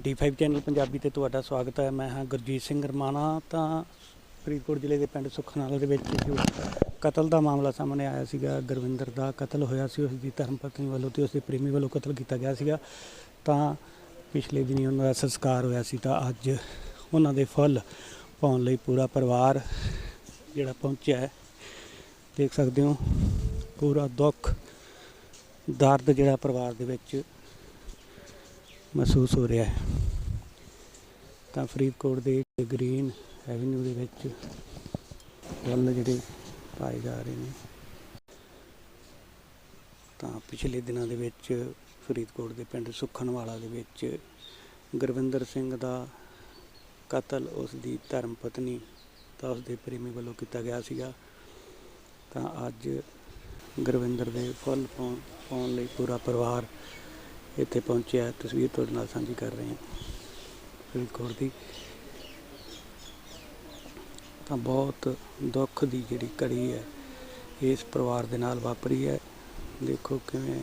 D5 channel Punjabi ਤੇ ਤੁਹਾਡਾ ਸਵਾਗਤ ਹੈ। ਮੈਂ ਹਾਂ ਗੁਰਜੀਤ ਸਿੰਘ ਰਮਾਣਾ ਤਾਂ ਫਰੀਦਕੋਟ ਜ਼ਿਲ੍ਹੇ ਦੇ ਪਿੰਡ ਸੁਖਨਾਲਾ ਦੇ ਵਿੱਚ ਜੋ ਕਤਲ ਦਾ ਮਾਮਲਾ ਸਾਹਮਣੇ ਆਇਆ ਸੀਗਾ, ਗੁਰਵਿੰਦਰ ਦਾ ਕਤਲ ਹੋਇਆ ਸੀ, ਉਸ ਦੀ ਧਰਮ ਪਤਨੀ ਵੱਲੋਂ ਤੇ ਉਸ ਦੇ ਪ੍ਰੇਮੀ ਵੱਲੋਂ ਕਤਲ ਕੀਤਾ ਗਿਆ ਸੀਗਾ। ਤਾਂ ਪਿਛਲੇ ਦਿਨੀ ਉਹਨਾਂ ਦਾ ਸੰਸਕਾਰ ਹੋਇਆ ਸੀ ਤਾਂ ਅੱਜ ਉਹਨਾਂ ਦੇ ਫਲ ਪਾਉਣ ਲਈ ਪੂਰਾ ਪਰਿਵਾਰ ਜਿਹੜਾ ਪਹੁੰਚਿਆ ਹੈ। ਦੇਖ ਸਕਦੇ ਹੋ, ਪੂਰਾ ਦੁੱਖ, ਦਰਦ ਜਿਹੜਾ ਪਰਿਵਾਰ ਦੇ ਵਿੱਚ ਮਹਿਸੂਸ ਹੋ ਰਿਹਾ ਹੈ। ਤਾਂ ਫਰੀਦਕੋਟ ਦੇ ਗ੍ਰੀਨ ਐਵਨਿਊ ਦੇ ਵਿੱਚ ਫੁੱਲ ਜਿਹੜੇ ਪਾਏ ਜਾ ਰਹੇ ਨੇ। ਤਾਂ ਪਿਛਲੇ ਦਿਨਾਂ ਦੇ ਵਿੱਚ ਫਰੀਦਕੋਟ ਦੇ ਪਿੰਡ ਸੁਖਨਵਾਲਾ ਦੇ ਵਿੱਚ ਗੁਰਵਿੰਦਰ ਸਿੰਘ ਦਾ ਕਤਲ, ਉਸ ਦੀ ਧਰਮ ਪਤਨੀ ਤਾਂ ਉਸ ਦੇ ਪ੍ਰੇਮੀ ਵੱਲੋਂ ਕੀਤਾ ਗਿਆ ਸੀਗਾ। ਤਾਂ ਅੱਜ ਗੁਰਵਿੰਦਰ ਦੇ ਫੁੱਲ ਪਾਉਣ ਪਾਉਣ ਲਈ ਪੂਰਾ ਪਰਿਵਾਰ ਇੱਥੇ ਪਹੁੰਚਿਆ, ਤਸਵੀਰ ਤੁਹਾਡੇ ਨਾਲ ਸਾਂਝੀ ਕਰ ਰਹੇ ਹਾਂ। ਫਰੀਦਕੋਟ ਦੀ। ਤਾਂ ਬਹੁਤ ਦੁੱਖ ਦੀ ਜਿਹੜੀ ਘੜੀ ਹੈ, ਇਸ ਪਰਿਵਾਰ ਦੇ ਨਾਲ ਵਾਪਰੀ ਹੈ। ਦੇਖੋ ਕਿਵੇਂ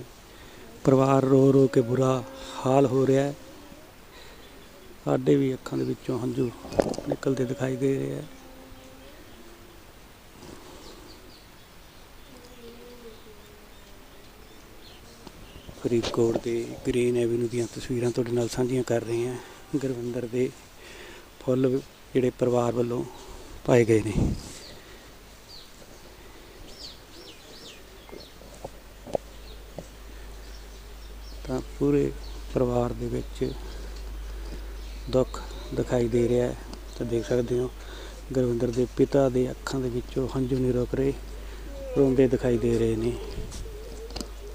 ਪਰਿਵਾਰ ਰੋ ਰੋ ਕੇ ਬੁਰਾ ਹਾਲ ਹੋ ਰਿਹਾ ਹੈ। ਸਾਡੇ ਵੀ ਅੱਖਾਂ ਦੇ ਵਿੱਚੋਂ ਹੰਝੂ ਨਿਕਲਦੇ ਦਿਖਾਈ ਦੇ ਰਹੇ ਹੈ। ਫਰੀਦਕੋਟ ਦੇ ਗ੍ਰੀਨ ਐਵਨਿਊ ਦੀਆਂ ਤਸਵੀਰਾਂ ਤੁਹਾਡੇ ਨਾਲ ਸਾਂਝੀਆਂ ਕਰ ਰਹੇ ਹਾਂ। ਗੁਰਵਿੰਦਰ ਦੇ ਫੁੱਲ ਜਿਹੜੇ ਪਰਿਵਾਰ ਵੱਲੋਂ ਪਾਏ ਗਏ ਨੇ। ਤਾਂ ਪੂਰੇ ਪਰਿਵਾਰ ਦੇ ਵਿੱਚ ਦੁੱਖ ਦਿਖਾਈ ਦੇ ਰਿਹਾ ਹੈ। ਤਾਂ ਦੇਖ ਸਕਦੇ ਹੋ, ਗੁਰਵਿੰਦਰ ਦੇ ਪਿਤਾ ਦੇ ਅੱਖਾਂ ਦੇ ਵਿੱਚੋਂ ਹੰਝੂ ਨਹੀਂ ਰੁਕ ਰਹੇ, ਰੋਂਦੇ ਦਿਖਾਈ ਦੇ ਰਹੇ ਨੇ।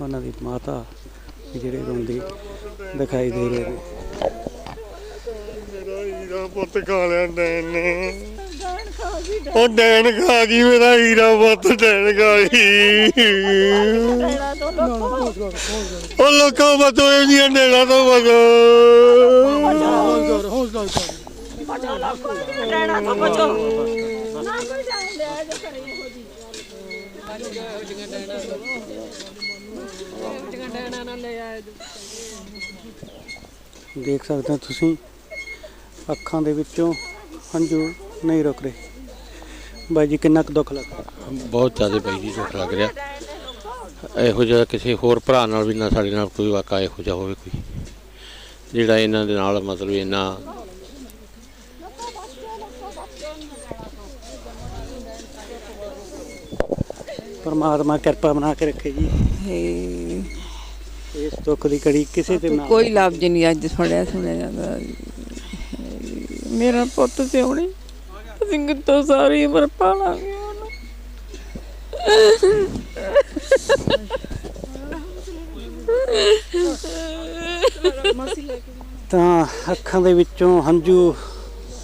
ਉਹਨਾਂ ਦੀ ਮਾਤਾ ਜਿਹੜੇ ਰੋਂਦੇ ਦਿਖਾਈ ਦੇ ਰਹੇ ਨੇ। ਮੇਰਾ ਹੀਰਾ ਪੁੱਤ ਖਾ ਲਿਆ ਡੈਣ ਨੇ। ਉਹ ਡੈਣ ਖਾ ਗਈ ਮੇਰਾ ਹੀਰਾ ਪੁੱਤ ਡੈਣ ਖਾ ਗਈ। ਉਹ ਲੋਕਾਂ ਬਤੋ ਇਹਦੀਆਂ ਡੈਣਾ ਤੋਂ ਬਚੋ ਰਹਿਣਾ ਤਾਂ ਬਚੋ ਨਾ ਕੋਈ ਜਾਣ ਲਿਆ ਜੇ ਕਰੇ ਇਹੋ ਜੀ ਦੇਖ ਸਕਦੇ ਹੋ ਤੁਸੀਂ, ਅੱਖਾਂ ਦੇ ਵਿੱਚੋਂ ਹੰਝੂ ਨਹੀਂ ਰੁਕ ਰਹੇ। ਬਾਈ ਜੀ, ਕਿੰਨਾ ਕੁ ਦੁੱਖ ਲੱਗਦਾ ਬਹੁਤ ਜ਼ਿਆਦਾ ਬਾਈ ਜੀ ਦੁੱਖ ਲੱਗ ਰਿਹਾ। ਇਹੋ ਜਿਹਾ ਕਿਸੇ ਹੋਰ ਭਰਾ ਨਾਲ ਵੀ ਨਾ, ਸਾਡੇ ਨਾਲ ਕੋਈ ਵਾਕਾ ਇਹੋ ਜਿਹਾ ਹੋਵੇ ਕੋਈ। ਜਿਹੜਾ ਇਹਨਾਂ ਦੇ ਨਾਲ ਮਤਲਬ ਇਹਨਾਂ ਪਰਮਾਤਮਾ ਕਿਰਪਾ ਬਣਾ ਕੇ ਰੱਖੇ ਜੀ। ਹੇ, ਇਸ ਦੁੱਖ ਦੀ ਘੜੀ ਕਿਸੇ ਤੇ ਨਾ ਕੋਈ ਲਫ਼ਜ਼ ਨਹੀਂ ਅੱਜ ਸੁਣਿਆ ਸੁਣਿਆ ਜਾਂਦਾ। ਮੇਰਾ ਪੁੱਤ ਤੇ ਹੁਣੇ ਅਸੀਂ ਕਿਤੋਂ ਸਾਰੀ ਉਮਰ ਪਾਲਾਂਗੇ ਉਹਨੂੰ। ਤਾਂ ਅੱਖਾਂ ਦੇ ਵਿੱਚੋਂ ਹੰਝੂ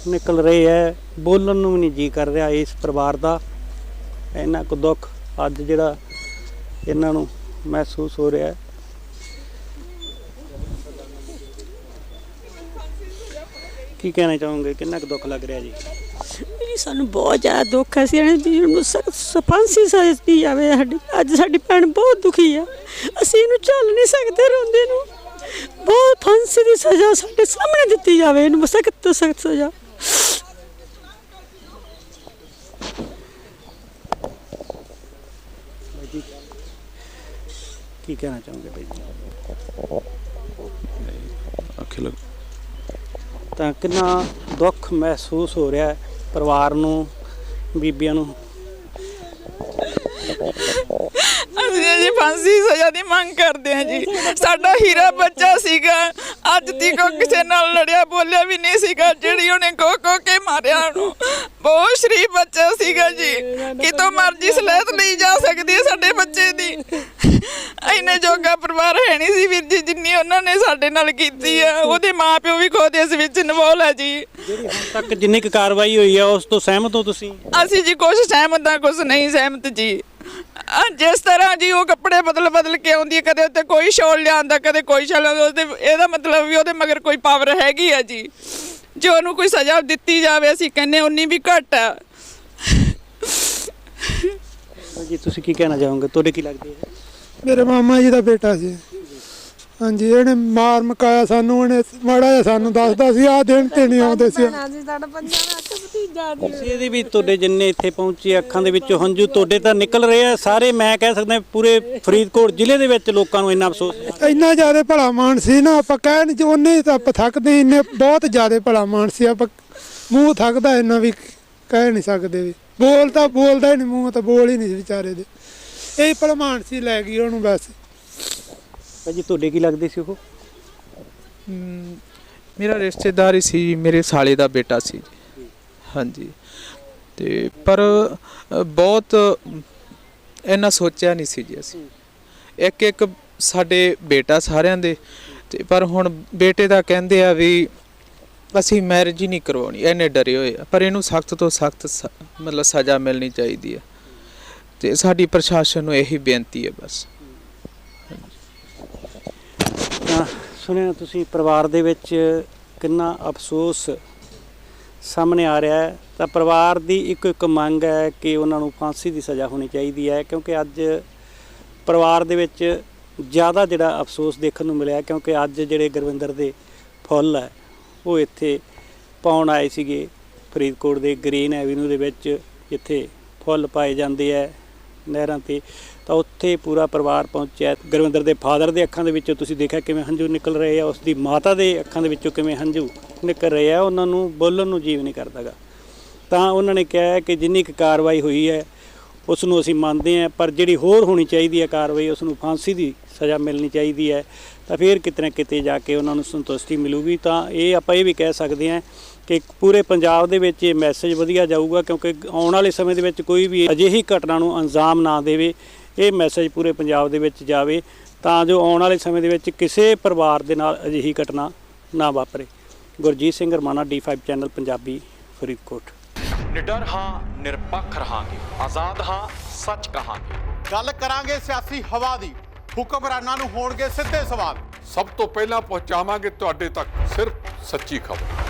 ਨਿਕਲ ਰਹੇ ਹੈ ਬੋਲਣ ਨੂੰ ਵੀ ਨਹੀਂ ਜੀ ਕਰ ਰਿਹਾ ਇਸ ਪਰਿਵਾਰ ਦਾ। ਇੰਨਾ ਕੁ ਦੁੱਖ ਅੱਜ ਜਿਹੜਾ ਇਹਨਾਂ ਨੂੰ ਮਹਿਸੂਸ ਹੋ ਰਿਹਾ ਹੈ। ਕੀ ਕਹਿਣਾ ਚਾਹੋਗੇ? ਕਿੰਨਾ ਕੁ ਦੁੱਖ ਲੱਗ ਰਿਹਾ ਜੀ? ਜੀ, ਸਾਨੂੰ ਬਹੁਤ ਜ਼ਿਆਦਾ ਦੁੱਖ ਹੈ। ਸੀ ਵੀ ਨੂੰ ਸਖਤ ਫਾਂਸੀ ਸਜ਼ਤੀ ਜਾਵੇ। ਸਾਡੀ ਅੱਜ ਸਾਡੀ ਭੈਣ ਬਹੁਤ ਦੁਖੀ ਆ। ਅਸੀਂ ਇਹਨੂੰ ਝੱਲ ਨਹੀਂ ਸਕਦੇ ਰੋਂਦੇ ਨੂੰ। ਬਹੁਤ ਫਾਂਸੀ ਦੀ ਸਜ਼ਾ ਸਾਡੇ ਸਾਹਮਣੇ ਦਿੱਤੀ ਜਾਵੇ। ਇਹਨੂੰ ਸਖਤ ਤੋਂ ਸਖਤ ਸਜ਼ਾ ਬਾਈ ਜੀ ਕੀ ਕਹਿਣਾ ਚਾਹੋਗੇ ਬਾਈ ਜੀ? ਅਖਿਲ ਤਾਂ ਕਿੰਨਾ ਦੁੱਖ ਮਹਿਸੂਸ ਹੋ ਰਿਹਾ ਪਰਿਵਾਰ ਨੂੰ ਬੀਬੀਆਂ ਨੂੰ? ਅਸੀਂ ਜੀ ਫਾਂਸੀ ਸਜ਼ਾ ਦੀ ਮੰਗ ਕਰਦੇ ਹਾਂ ਜੀ। ਸਾਡਾ ਹੀਰਾ ਬੱਚਾ ਸੀਗਾ। ਅੱਜ ਤੱਕ ਕਿਸੇ ਨਾਲ ਲੜਿਆ ਬੋਲਿਆ ਵੀ ਨਹੀਂ ਸੀਗਾ। ਜਿਹੜੀ ਉਹਨੇ ਕੋ ਕੋ ਕੇ ਮਾਰਿਆ ਉਹਨੂੰ। ਬਹੁਤ ਸ਼ਰੀਫ ਬੱਚਾ ਸੀਗਾ ਜੀ। ਕਿਤੋਂ ਮਰਜ਼ੀ ਸਲੇਤ ਲਈ ਜਾ ਸਕਦੀ ਹੈ ਸਾਡੇ ਬੱਚੇ ਦੀ। ਇੰਨੇ ਜੋਗਾ ਪਰਿਵਾਰ ਹੈ ਨਹੀਂ ਸੀ ਵੀਰ ਜੀ ਜਿੰਨੀ ਉਹਨਾਂ ਨੇ ਸਾਡੇ ਨਾਲ ਕੀਤੀ ਆ ਉਹਦੇ ਮਾਪਿਓ ਵੀ ਖੁਦ ਇਸ ਵਿੱਚ ਇਨਵੋਲ ਹੈ ਜੀ। ਜਿਹੜੀ ਹੁਣ ਤੱਕ ਜਿੰਨੀ ਕੁ ਕਾਰਵਾਈ ਹੋਈ ਹੈ ਉਸ ਤੋਂ ਸਹਿਮਤ ਹੋ ਤੁਸੀਂ? ਅਸੀਂ ਜੀ ਕੁਝ ਸਹਿਮਤ ਹਾਂ ਕੁਝ ਨਹੀਂ ਸਹਿਮਤ ਜੀ। ਜਿਸ ਤਰ੍ਹਾਂ ਜੀ ਉਹ ਕੱਪੜੇ ਬਦਲ ਬਦਲ ਕੇ ਆਉਂਦੀ ਹੈ ਕਦੇ ਉੱਤੇ ਕੋਈ ਸ਼ੋਲ ਲਿਆਂਦਾ ਕਦੇ ਕੋਈ ਸ਼ੋਲ ਲਿਆਂਦਾ ਉਹਦੇ ਇਹਦਾ ਮਤਲਬ ਵੀ ਉਹਦੇ ਮਗਰ ਕੋਈ ਪਾਵਰ ਹੈਗੀ ਆ ਜੀ। ਜੋ ਉਹਨੂੰ ਕੋਈ ਸਜ਼ਾ ਦਿੱਤੀ ਜਾਵੇ ਅਸੀਂ ਕਹਿੰਨੇ ਉਨੀ ਵੀ ਘੱਟ ਆ। ਜੀ ਤੁਸੀਂ ਕੀ ਕਹਿਣਾ ਚਾਹੋਗੇ? ਤੁਹਾਡੇ ਕੀ ਲੱਗਦੇ ਹੈ ਮੇਰੇ ਮਾਮਾ ਜੀ ਦਾ ਬੇਟਾ ਸੀ ਹਾਂਜੀ ਇਹਨੇ ਮਾਰ ਮਕਾਇਆ ਸਾਨੂੰ ਇਹਨੇ ਮਾੜਾ ਜਿਹਾ ਸਾਨੂੰ ਦੱਸਦਾ ਸੀ ਆਹ ਦਿਨ ਤੇ ਨਹੀਂ ਆਉਂਦੇ ਸੀ। ਇਹਦੇ ਵੀ ਤੁਹਾਡੇ ਜਿੰਨੇ ਇੱਥੇ ਪਹੁੰਚੇ ਅੱਖਾਂ ਦੇ ਵਿੱਚੋਂ ਹੰਝੂ ਤੁਹਾਡੇ ਤਾਂ ਨਿਕਲ ਰਹੇ ਆ। ਸਾਰੇ ਮੈਂ ਕਹਿ ਸਕਦਾ ਪੂਰੇ ਫਰੀਦਕੋਟ ਜ਼ਿਲ੍ਹੇ ਦੇ ਵਿੱਚ ਲੋਕਾਂ ਨੂੰ ਇੰਨਾ ਅਫਸੋਸ ਹੈ। ਇੰਨਾ ਜ਼ਿਆਦਾ ਭਲਾ ਮਾਨ ਸੀ ਨਾ ਆਪਾਂ ਕਹਿ ਨਹੀਂ ਉਹਨੇ ਤਾਂ ਆਪਾਂ ਥੱਕਦੇ ਇੰਨੇ ਬਹੁਤ ਜ਼ਿਆਦਾ ਭਲਾ ਮਾਨ ਸੀ ਆਪਾਂ ਮੂੰਹ ਥੱਕਦਾ ਇੰਨਾ ਵੀ ਕਹਿ ਨਹੀਂ ਸਕਦੇ ਵੀ। ਬੋਲਦਾ ਬੋਲਦਾ ਹੀ ਨਹੀਂ ਮੂੰਹ ਤਾਂ ਬੋਲ ਹੀ ਨਹੀਂ ਸੀ ਵਿਚਾਰੇ ਦੇ। ਇਹ ਭਲਮਾਨ ਸੀ ਲੈ ਗਈ ਉਹਨੂੰ ਬਸ। ਭਾਜੀ ਤੁਹਾਡੇ ਕੀ ਲੱਗਦੇ ਸੀ ਉਹ? ਹਮ, ਮੇਰਾ ਰਿਸ਼ਤੇਦਾਰ ਹੀ ਸੀ ਮੇਰੇ ਸਾਲੇ ਦਾ ਬੇਟਾ ਸੀ ਜੀ। ਹਾਂਜੀ। ਤੇ ਪਰ ਬਹੁਤ ਇੰਨਾ ਸੋਚਿਆ ਨਹੀਂ ਸੀ ਜੀ ਅਸੀਂ। ਇੱਕ ਇੱਕ ਸਾਡੇ ਬੇਟਾ ਸਾਰਿਆਂ ਦੇ, ਤੇ ਪਰ ਹੁਣ ਬੇਟੇ ਦਾ ਕਹਿੰਦੇ ਆ ਵੀ ਅਸੀਂ ਮੈਰਿਜ ਹੀ ਨਹੀਂ ਕਰਵਾਉਣੀ ਇਹਨੇ ਡਰੇ ਹੋਏ ਆ। ਪਰ ਇਹਨੂੰ ਸਖਤ ਤੋਂ ਸਖਤ ਮਤਲਬ ਸਜ਼ਾ ਮਿਲਣੀ ਚਾਹੀਦੀ ਹੈ ਤੇ ਸਾਡੀ ਪ੍ਰਸ਼ਾਸਨ ਨੂੰ ਇਹੀ ਬੇਨਤੀ ਹੈ ਬਸ। ਸੁਣਿਆ ਤੁਸੀਂ ਪਰਿਵਾਰ ਦੇ ਵਿੱਚ ਕਿੰਨਾ ਅਫਸੋਸ ਸਾਹਮਣੇ ਆ ਰਿਹਾ ਹੈ, ਤਾਂ ਪਰਿਵਾਰ ਦੀ ਇੱਕ ਇੱਕ ਮੰਗ ਹੈ ਕਿ ਉਹਨਾਂ ਨੂੰ ਫਾਂਸੀ ਦੀ ਸਜ਼ਾ ਹੋਣੀ ਚਾਹੀਦੀ ਹੈ, ਕਿਉਂਕਿ ਅੱਜ ਪਰਿਵਾਰ ਦੇ ਵਿੱਚ ਜ਼ਿਆਦਾ ਜਿਹੜਾ ਅਫਸੋਸ ਦੇਖਣ ਨੂੰ ਮਿਲਿਆ, ਕਿਉਂਕਿ ਅੱਜ ਜਿਹੜੇ ਗੁਰਵਿੰਦਰ ਦੇ ਫੁੱਲ ਹੈ, ਉਹ ਇੱਥੇ ਪਾਉਣ ਆਏ ਸੀਗੇ। ਫਰੀਦਕੋਟ ਦੇ ਗ੍ਰੀਨ ਐਵਨਿਊ ਦੇ ਵਿੱਚ ਜਿੱਥੇ ਫੁੱਲ ਪਾਏ ਜਾਂਦੇ ਹੈ। ਨਹਿਰਾਂ ਤੇ, ਤਾਂ ਉੱਥੇ ਪੂਰਾ ਪਰਿਵਾਰ ਪਹੁੰਚਿਆ ਗੁਰਵਿੰਦਰ ਦੇ ਫਾਦਰ ਦੇ ਅੱਖਾਂ ਦੇ ਵਿੱਚੋਂ ਤੁਸੀਂ ਦੇਖਿਆ ਕਿਵੇਂ ਹੰਝੂ ਨਿਕਲ ਰਹੇ ਆ ਉਸ ਦੀ ਮਾਤਾ ਦੇ ਅੱਖਾਂ ਦੇ ਵਿੱਚੋਂ ਕਿਵੇਂ ਹੰਝੂ ਨਿਕਲ ਰਹੇ ਆ, ਉਹਨਾਂ ਨੂੰ ਬੋਲਣ ਨੂੰ ਜੀਵ ਨਹੀਂ ਕਰਦਾਗਾ। ਤਾਂ ਉਹਨਾਂ ਨੇ ਕਿਹਾ ਕਿ ਜਿੰਨੀ ਕੁ ਕਾਰਵਾਈ ਹੋਈ ਹੈ ਉਸ ਨੂੰ ਅਸੀਂ ਮੰਨਦੇ ਹਾਂ, ਪਰ ਜਿਹੜੀ ਹੋਰ ਹੋਣੀ ਚਾਹੀਦੀ ਹੈ ਕਾਰਵਾਈ ਉਸ ਨੂੰ ਫਾਂਸੀ ਦੀ ਸਜ਼ਾ ਮਿਲਣੀ ਚਾਹੀਦੀ ਹੈ। ਤਾਂ ਫਿਰ ਕਿਤੇ ਨਾ ਕਿਤੇ ਜਾ ਕੇ ਉਹਨਾਂ ਨੂੰ ਸੰਤੁਸ਼ਟੀ ਮਿਲੂਗੀ। ਤਾਂ ਇਹ ਆਪਾਂ ਇਹ ਵੀ ਕਹਿ ਸਕਦੇ ਹਾਂ ਕਿ ਪੂਰੇ ਪੰਜਾਬ ਦੇ ਵਿੱਚ ਇਹ ਮੈਸੇਜ ਵਧੀਆ ਜਾਊਗਾ ਕਿਉਂਕਿ ਆਉਣ ਵਾਲੇ ਸਮੇਂ ਦੇ ਵਿੱਚ ਕੋਈ ਵੀ ਅਜਿਹੀ ਘਟਨਾ ਨੂੰ ਅੰਜਾਮ ਨਾ ਦੇਵੇ ਇਹ ਮੈਸੇਜ ਪੂਰੇ ਪੰਜਾਬ ਦੇ ਵਿੱਚ ਜਾਵੇ ਤਾਂ ਜੋ ਆਉਣ ਵਾਲੇ ਸਮੇਂ ਦੇ ਵਿੱਚ ਕਿਸੇ ਪਰਿਵਾਰ ਦੇ ਨਾਲ ਅਜਿਹੀ ਘਟਨਾ ਨਾ ਵਾਪਰੇ। Gurjeet Singh Ramana D5 channel Punjabi Faridkot. ਨਿਡਰ ਹਾਂ ਨਿਰਪੱਖ ਰਹਾਂਗੇ। ਆਜ਼ਾਦ ਹਾਂ ਸੱਚ ਕਹਾਂਗੇ। ਗੱਲ ਕਰਾਂਗੇ ਸਿਆਸੀ ਹਵਾ ਦੀ। ਹੁਕਮਰਾਨਾਂ ਨੂੰ ਹੋਣਗੇ ਸਿੱਧੇ ਸਵਾਲ। ਸਭ ਤੋਂ ਪਹਿਲਾਂ ਪਹੁੰਚਾਵਾਂਗੇ ਤੁਹਾਡੇ ਤੱਕ ਸਿਰਫ ਸੱਚੀ ਖਬਰ।